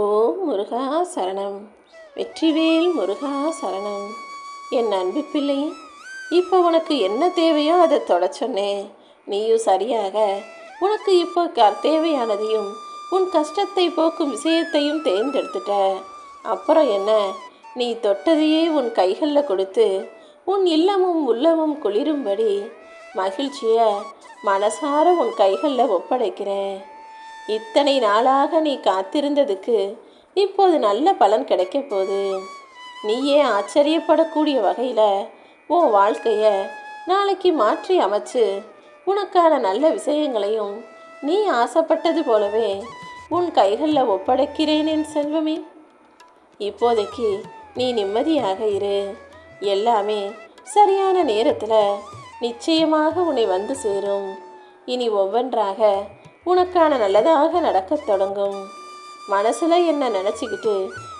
ஓம் முருகா சரணம். வெற்றிவேல் முருகா சரணம். என் அன்பு பிள்ளை இப்போ உனக்கு என்ன தேவையோ அதை தொட சொன்னேன். நீயும் சரியாக உனக்கு இப்போ க தேவையானதையும் உன் கஷ்டத்தை போக்கும் விஷயத்தையும் தேர்ந்தெடுத்துட்ட. அப்புறம் என்ன? நீ தொட்டதையே உன் கைகளில் கொடுத்து உன் இல்லமும் உள்ளமும் குளிரும்படி மகிழ்ச்சியை மனசார உன் கைகளில் ஒப்படைக்கிறேன். இத்தனை நாளாக நீ காத்திருந்ததுக்கு இப்போது நல்ல பலன் கிடைக்க போகுது. நீயே ஆச்சரியப்படக்கூடிய வகையில் உன் வாழ்க்கையை நாளைக்கு மாற்றி அமைச்சு உனக்கான நல்ல விஷயங்களையும் நீ ஆசைப்பட்டது போலவே உன் கைகளில் ஒப்படைக்கிறேன் என் செல்வமே. இப்போதைக்கு நீ நிம்மதியாக இரு. எல்லாமே சரியான நேரத்தில் நிச்சயமாக உன்னை வந்து சேரும். இனி ஒவ்வொன்றாக உனக்கான நல்லதாக நடக்கத் தொடங்கும். மனசில் என்ன நினச்சிக்கிட்டு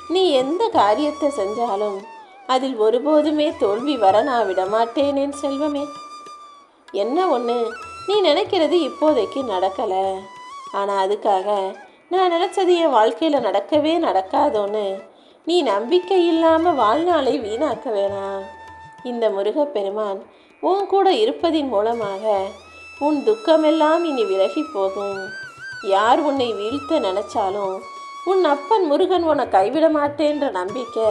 நீ எந்த காரியத்தை செஞ்சாலும் அதில் ஒருபோதுமே தோல்வி வர நான் விடமாட்டேன் என் செல்வமே. என்ன ஒன்று நீ நினைக்கிறது இப்போதைக்கு நடக்கலை. ஆனால் அதுக்காக நான் நினச்சது என் வாழ்க்கையில் நடக்கவே நடக்காதோன்னு நீ நம்பிக்கை இல்லாமல் வாழ்நாளை வீணாக்க வேணாம். இந்த முருகப்பெருமான் உன் கூட இருப்பதின் மூலமாக உன் துக்கமெல்லாம் இனி விலகி போகும். யார் உன்னை வீழ்த்த நினைச்சாலும் உன் அப்பன் முருகன் உன்னை கைவிட மாட்டேன்ற நம்பிக்கை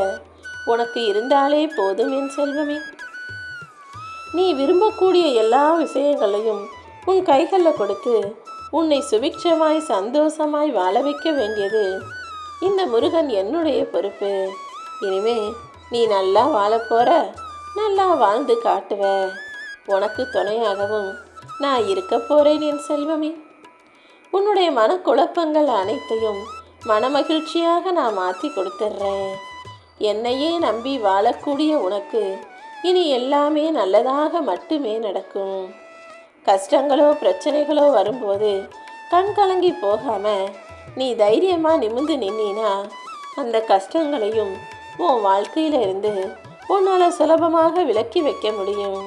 உனக்கு இருந்தாலே போதும் என் செல்வமே. நீ விரும்பக்கூடிய எல்லா விஷயங்களையும் உன் கைகளில் கொடுத்து உன்னை சுபிக்ஷமாய் சந்தோஷமாய் வாழ வைக்க வேண்டியது இந்த முருகன் என்னுடைய பொறுப்பு. இனிமே நீ நல்லா வாழப்போற நல்லா வாழ்ந்து காட்டுவ. உனக்கு துணையாகவும் நான் இருக்க போகிறேன் என் செல்வமே. உன்னுடைய மனக்குழப்பங்கள் அனைத்தையும் மனமகிழ்ச்சியாக நான் மாற்றி கொடுத்துட்றேன். என்னையே நம்பி வாழக்கூடிய உனக்கு இனி எல்லாமே நல்லதாக மட்டுமே நடக்கும். கஷ்டங்களோ பிரச்சனைகளோ வரும்போது கண் கலங்கி போகாமல் நீ தைரியமாக நிமிந்து நின்னா அந்த கஷ்டங்களையும் உன் வாழ்க்கையில இருந்து உன்னால் சுலபமாக விலக்கி வைக்க முடியும்.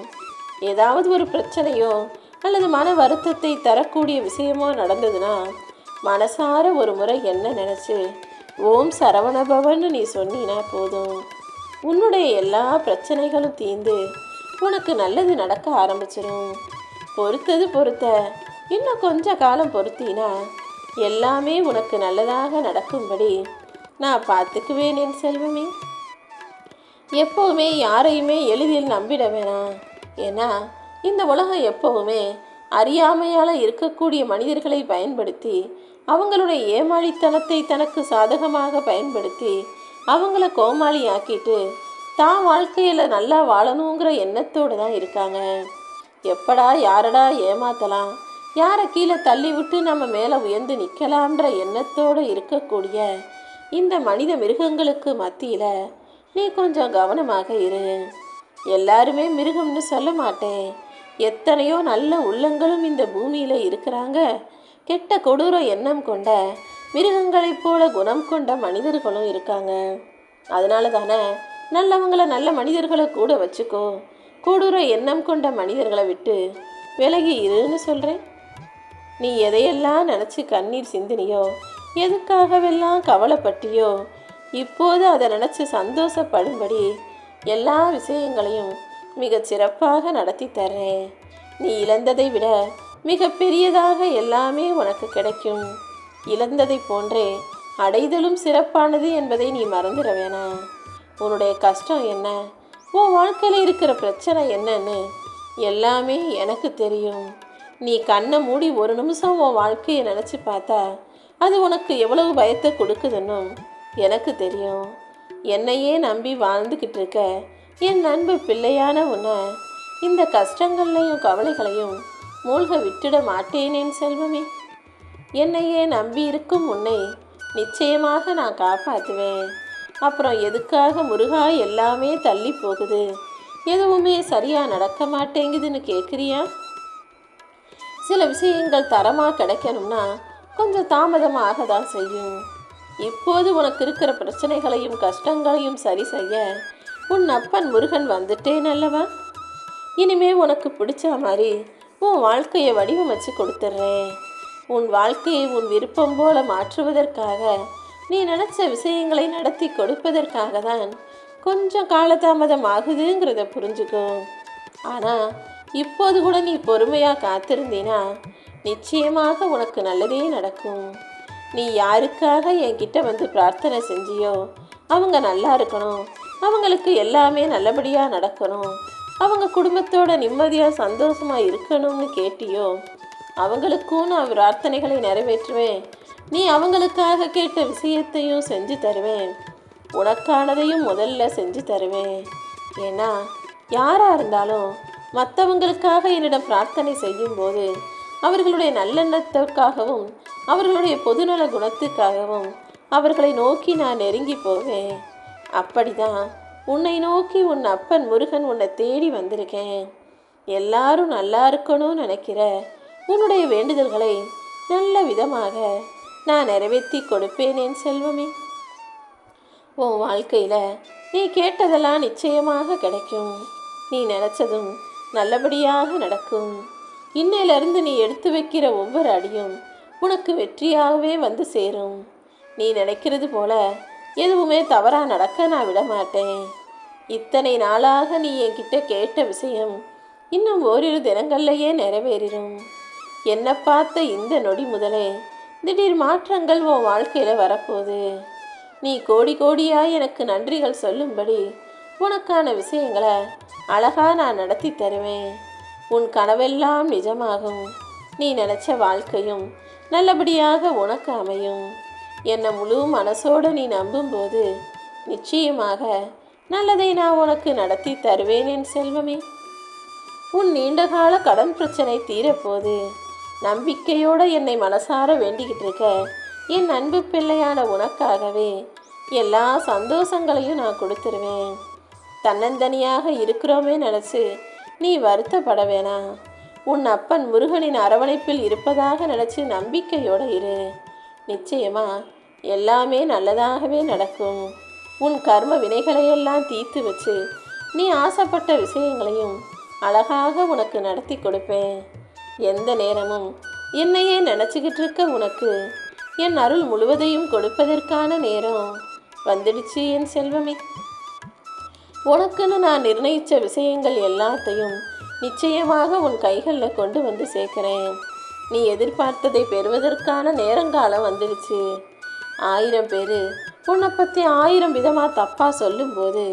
ஏதாவது ஒரு பிரச்சனையோ அல்லது மன வருத்தத்தை தரக்கூடிய விஷயமோ நடந்ததுன்னா மனசார ஒரு முறை என்ன நினச்சி ஓம் சரவணபவன்னு நீ சொன்னீனா போதும். உன்னுடைய எல்லா பிரச்சனைகளும் தீர்ந்து உனக்கு நல்லது நடக்க ஆரம்பிச்சிடும் பொறுத்தது பொறுத்த இன்னும் கொஞ்ச காலம் பொறுத்தினா எல்லாமே உனக்கு நல்லதாக நடக்கும்படி நான் பார்த்துக்குவேன் என் செல்வமே. எப்போவுமே யாரையுமே எளிதில் நம்பிட வேணாம். ஏன்னா இந்த உலகம் எப்போவுமே அறியாமையால் இருக்கக்கூடிய மனிதர்களை பயன்படுத்தி அவங்களுடைய ஏமாளித்தனத்தை தனக்கு சாதகமாக பயன்படுத்தி அவங்கள கோமாளி ஆக்கிட்டு தான் வாழ்க்கையில் நல்லா வாழணுங்கிற எண்ணத்தோடு தான் இருக்காங்க. எப்படா யாரடா ஏமாத்தலாம்? யாரை கீழே தள்ளி விட்டு நம்ம மேலே உயர்ந்து நிற்கலாம்ன்ற எண்ணத்தோடு இருக்கக்கூடிய இந்த மனித மிருகங்களுக்கு மத்தியில் நீ கொஞ்சம் கவனமாக இரு. எல்லாருமே மிருகம்னு சொல்ல மாட்டேன். எத்தனையோ நல்ல உள்ளங்களும் இந்த பூமியில் இருக்கிறாங்க. கெட்ட கொடூர எண்ணம் கொண்ட மிருகங்களைப் போல குணம் கொண்ட மனிதர்களும் இருக்காங்க. அதனால தானே நல்லவங்கள நல்ல மனிதர்களை கூட வச்சுக்கோ. கொடூர எண்ணம் கொண்ட மனிதர்களை விட்டு விலகி இருன்னு சொல்கிறேன் நீ எதையெல்லாம் நினச்சி கண்ணீர் சிந்தினியோ எதுக்காகவெல்லாம் கவலைப்பட்டியோ இப்போது அதை நினச்சி சந்தோஷப்படும்படி எல்லா விஷயங்களையும் மிகச் சிறப்பாக நடத்தி தர்றேன். நீ இழந்ததை விட மிக பெரியதாக எல்லாமே உனக்கு கிடைக்கும். இழந்ததை போன்றே அடைதலும் சிறப்பானது என்பதை நீ மறந்துட வேணாம் உன்னுடைய கஷ்டம் என்ன? உன் வாழ்க்கையில் இருக்கிற பிரச்சனை என்னன்னு எல்லாமே எனக்கு தெரியும். நீ கண்ணை மூடி ஒரு நிமிஷம் உன் வாழ்க்கையை நினச்சி பார்த்தா அது உனக்கு எவ்வளவு பயத்தை கொடுக்குதுன்னும் எனக்கு தெரியும். என்னையே நம்பி வாழ்ந்துக்கிட்டு இருக்க என் அன்பு பிள்ளையான உன்னை இந்த கஷ்டங்களையும் கவலைகளையும் மூழ்க விட்டுட மாட்டேனேன் செல்வமே. என்னையே நம்பி இருக்கும் உன்னை நிச்சயமாக நான் காப்பாற்றுவேன். அப்புறம் எதுக்காக முருகா எல்லாமே தள்ளி போகுது? எதுவுமே சரியாக நடக்க மாட்டேங்குதுன்னு கேட்குறியா? சில விஷயங்கள் தரமாக கிடைக்கணும்னா கொஞ்சம் தாமதமாக தான் செய்யும். இப்போது உனக்கு இருக்கிற பிரச்சனைகளையும் கஷ்டங்களையும் சரி செய்ய உன் அப்பன் முருகன் வந்துட்டேன் அல்லவா? இனிமே உனக்கு பிடிச்ச மாதிரி உன் வாழ்க்கையை வடிவமைச்சு கொடுத்துட்றேன் உன் வாழ்க்கையை உன் விருப்பம் போல மாற்றுவதற்காக நீ நினச்ச விஷயங்களை நடத்தி கொடுப்பதற்காக தான் கொஞ்சம் காலதாமதம் ஆகுதுங்கிறத புரிஞ்சுக்கோ. ஆனால் இப்போது கூட நீ பொறுமையாக காத்திருந்தீனா நிச்சயமாக உனக்கு நல்லதே நடக்கும். நீ யாருக்காக என்கிட்ட வந்து பிரார்த்தனை செஞ்சியோ அவங்க நல்லா இருக்கணும். அவங்களுக்கு எல்லாமே நல்லபடியாக நடக்கணும். அவங்க குடும்பத்தோட நிம்மதியாக சந்தோஷமாக இருக்கணும்னு கேட்டியோ அவங்களுக்கும் நான் பிரார்த்தனைகளை நிறைவேற்றுவேன். நீ அவங்களுக்காக கேட்ட விஷயத்தையும் செஞ்சு தருவேன். உனக்கானதையும் முதல்ல செஞ்சு தருவேன். ஏன்னா யாராக இருந்தாலும் மற்றவங்களுக்காக என்னிடம் பிரார்த்தனை செய்யும்போது அவர்களுடைய நல்லெண்ணத்துக்காகவும் அவர்களுடைய பொதுநல குணத்துக்காகவும் அவர்களை நோக்கி நான் நெருங்கி போவேன். அப்படிதான். உன்னை நோக்கி உன் அப்பன் முருகன் உன்னை தேடி வந்திருக்கேன். எல்லாரும் நல்லா இருக்கணும்னு நினைக்கிற உன்னுடைய வேண்டுதல்களை நல்ல விதமாக நான் நிறைவேற்றி கொடுப்பேன் என் செல்வமே. உன் வாழ்க்கையில் நீ கேட்டதெல்லாம் நிச்சயமாக கிடைக்கும். நீ நினச்சதும் நல்லபடியாக நடக்கும். இன்னையிலிருந்து நீ எடுத்து வைக்கிற ஒவ்வொரு அடியும் உனக்கு வெற்றியாகவே வந்து சேரும். நீ நினைக்கிறது போல எதுவுமே தவறாக நடக்க நான் விட மாட்டேன் இத்தனை நாளாக நீ என்கிட்ட கேட்ட விஷயம் இன்னும் ஓரிரு தினங்கள்லையே நிறைவேறிடும் என்னை பார்த்த இந்த நொடி முதலே திடீர் மாற்றங்கள் உன் வாழ்க்கையில் வரப்போகுது. நீ கோடி கோடியாய் எனக்கு நன்றிகள் சொல்லும்படி உனக்கான விஷயங்களை அழகாக நான் நடத்தி தருவேன். உன் கனவெல்லாம் நிஜமாகும். நீ நினச்ச வாழ்க்கையும் நல்லபடியாக உனக்கு அமையும். என்னை முழு மனசோடு நீ நம்பும்போது நிச்சயமாக நல்லதை நான் உனக்கு நடத்தி தருவேன் என் செல்வமே. உன் நீண்டகால கடன் பிரச்சனை தீரப்போது நம்பிக்கையோடு என்னை மனசார வேண்டிக்கிட்டு இருக்க என் அன்பு பிள்ளையான உனக்காகவே எல்லா சந்தோஷங்களையும் நான் கொடுத்துருவேன். தன்னந்தனியாக இருக்கிறோமே நினச்சி நீ வருத்தப்பட வேணாம். உன் அப்பன் முருகனின் அரவணைப்பில் இருப்பதாக நினச்சி நம்பிக்கையோடு இரு. நிச்சயமா எல்லாமே நல்லதாகவே நடக்கும். உன் கர்ம வினைகளையெல்லாம் தீர்த்து வச்சு நீ ஆசைப்பட்ட விஷயங்களையும் அழகாக உனக்கு நடத்தி கொடுப்பேன். எந்த நேரமும் என்னையே நினச்சிக்கிட்டு இருக்க உனக்கு என் அருள் முழுவதையும் கொடுப்பதற்கான நேரம் வந்துடுச்சு என் செல்வமே. உனக்குன்னு நான் நிர்ணயித்த விஷயங்கள் எல்லாத்தையும் நிச்சயமாக உன் கைகளில் கொண்டு வந்து சேர்க்குறேன். நீ எதிர்பார்த்ததை பெறுவதற்கான நேரங்காலம் வந்துடுச்சு ஆயிரம் பேர் உன்னை பற்றி ஆயிரம் விதமாக தப்பாக சொல்லும்போது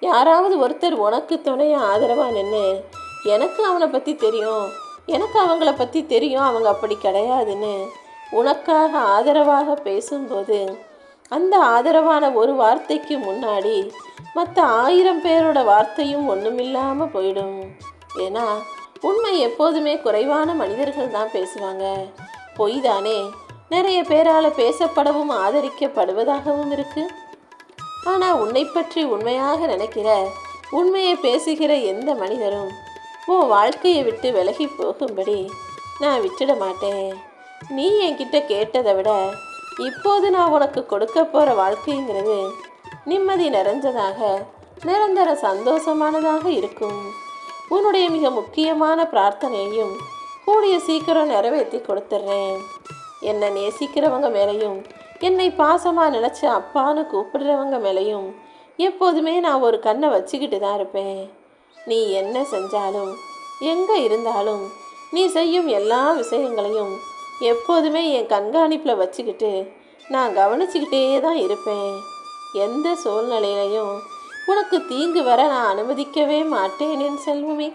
யாராவது ஒருத்தர் உனக்கு துணைய ஆதரவாக நின்று எனக்கு அவனை பற்றி தெரியும் எனக்கு அவங்கள பற்றி தெரியும் அவங்க அப்படி கிடையாதுன்னு உனக்காக ஆதரவாக பேசும்போது அந்த ஆதரவான ஒரு வார்த்தைக்கு முன்னாடி மற்ற ஆயிரம் பேரோட வார்த்தையும் ஒன்றுமில்லாமல் போயிடும். ஏன்னா உண்மை எப்போதுமே குறைவான மனிதர்கள் தான் பேசுவாங்க. பொய் தானே நிறைய பேரால் பேசப்படவும் ஆதரிக்கப்படுவதாகவும் இருக்கு. ஆனால் உன்னை பற்றி உண்மையாக நினைக்கிற உண்மையை பேசுகிற எந்த மனிதரும் உன் வாழ்க்கையை விட்டு விலகி போகும்படி நான் விட்டுட மாட்டேன். நீ என்கிட்ட கேட்டதை விட இப்போது நான் உனக்கு கொடுக்க போகிற வாழ்க்கைங்கிறது நிம்மதி நிறைஞ்சதாக நிரந்தர சந்தோஷமானதாக இருக்கும். உன்னுடைய மிக முக்கியமான பிரார்த்தனையையும் கூடிய சீக்கிரம் நிறைவேற்றி கொடுத்துட்றேன் என்னை நேசிக்கிறவங்க மேலேயும் என்னை பாசமாக நினச்சி அப்பான்னு கூப்பிடுறவங்க மேலேயும் எப்போதுமே நான் ஒரு கண்ணை வச்சுக்கிட்டு தான் இருப்பேன். நீ என்ன செஞ்சாலும் எங்கே இருந்தாலும் நீ செய்யும் எல்லா விஷயங்களையும் எப்போதுமே என் கண்காணிப்பில் வச்சுக்கிட்டு நான் கவனிச்சுக்கிட்டே தான் இருப்பேன். எந்த சூழ்நிலையிலையும் உனக்கு தீங்கு வர நான் அனுமதிக்கவே மாட்டேன் என் செல்வமே.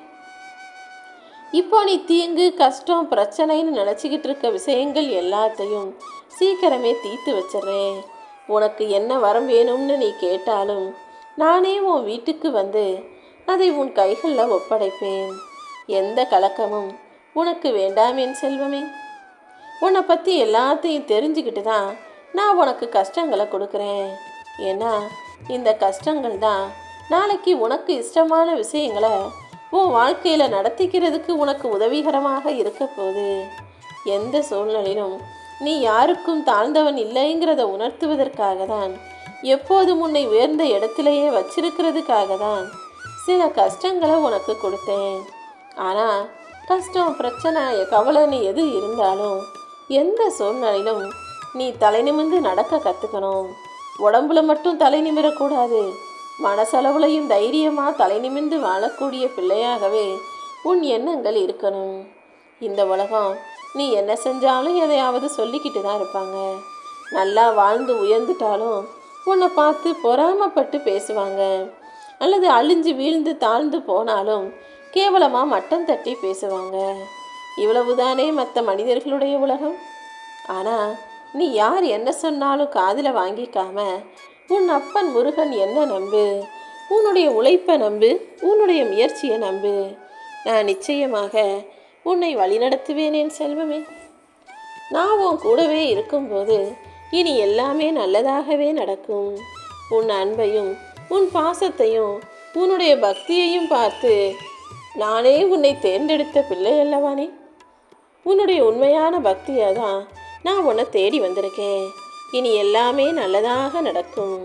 இப்போ நீ தீங்கு கஷ்டம் பிரச்சனைன்னு நினச்சிக்கிட்டு இருக்க விஷயங்கள் எல்லாத்தையும் சீக்கிரமே தீர்த்து வச்சிடுறேன். உனக்கு என்ன வரம் வேணும்னு நீ கேட்டாலும் நானே உன் வீட்டுக்கு வந்து அதை உன் கைகளில் ஒப்படைப்பேன். எந்த கலக்கமும் உனக்கு வேண்டாம் என் செல்வமே. உன்னை பற்றி எல்லாத்தையும் தெரிஞ்சுக்கிட்டு தான் நான் உனக்கு கஷ்டங்களை கொடுக்குறேன். ஏன்னா இந்த கஷ்டங்கள் தான் நாளைக்கு உனக்கு இஷ்டமான விஷயங்களை உன் வாழ்க்கையில் நடத்திக்கிறதுக்கு உனக்கு உதவிகரமாக இருக்க போகுது. எந்த சூழ்நிலையிலும் நீ யாருக்கும் தாழ்ந்தவன் இல்லைங்கிறத உணர்த்துவதற்காக தான் எப்போதும் உன்னை உயர்ந்த இடத்திலேயே வச்சிருக்கிறதுக்காக தான் சில கஷ்டங்களை உனக்கு கொடுத்தேன். ஆனால் கஷ்டம் பிரச்சனை கவலைன்னு எது இருந்தாலும் எந்த சூழ்நிலையிலும் நீ தலை நிமிர்ந்து நடக்க கற்றுக்கணும் உடம்புல மட்டும் தலை நிமிரக்கூடாது. மனசளவுலையும் தைரியமாக தலை நிமிர்ந்து வாழக்கூடிய பிள்ளையாகவே உன் எண்ணங்கள் இருக்கணும். இந்த உலகம் நீ என்ன செஞ்சாலும் எதையாவது சொல்லிக்கிட்டு தான் இருப்பாங்க. நல்லா வாழ்ந்து உயர்ந்துட்டாலும் உன்னை பார்த்து பொறாமப்பட்டு பேசுவாங்க. அல்லது அழிஞ்சு வீழ்ந்து தாழ்ந்து போனாலும் கேவலமாக மட்டம் தட்டி பேசுவாங்க. இவ்வளவுதானே மற்ற மனிதர்களுடைய உலகம்? ஆனால் நீ யார்? என்ன சொன்னாலும் காதில் வாங்கிக்காம உன் அப்பன் முருகன் என்ன நம்பு? உன்னுடைய உழைப்பை நம்பு உன்னுடைய முயற்சியை நம்பு. நான் நிச்சயமாக உன்னை வழிநடத்துவேன் என் செல்வமே. நான் உன் கூடவே இருக்கும்போது இனி எல்லாமே நல்லதாகவே நடக்கும். உன் அன்பையும் உன் பாசத்தையும் உன்னுடைய பக்தியையும் பார்த்து நானே உன்னை தேர்ந்தெடுத்த பிள்ளை அல்லவானே? உன்னுடைய உண்மையான பக்தியாக தான் நான் உன்னை தேடி வந்திருக்கேன். இனி எல்லாமே நல்லதாக நடக்கும்.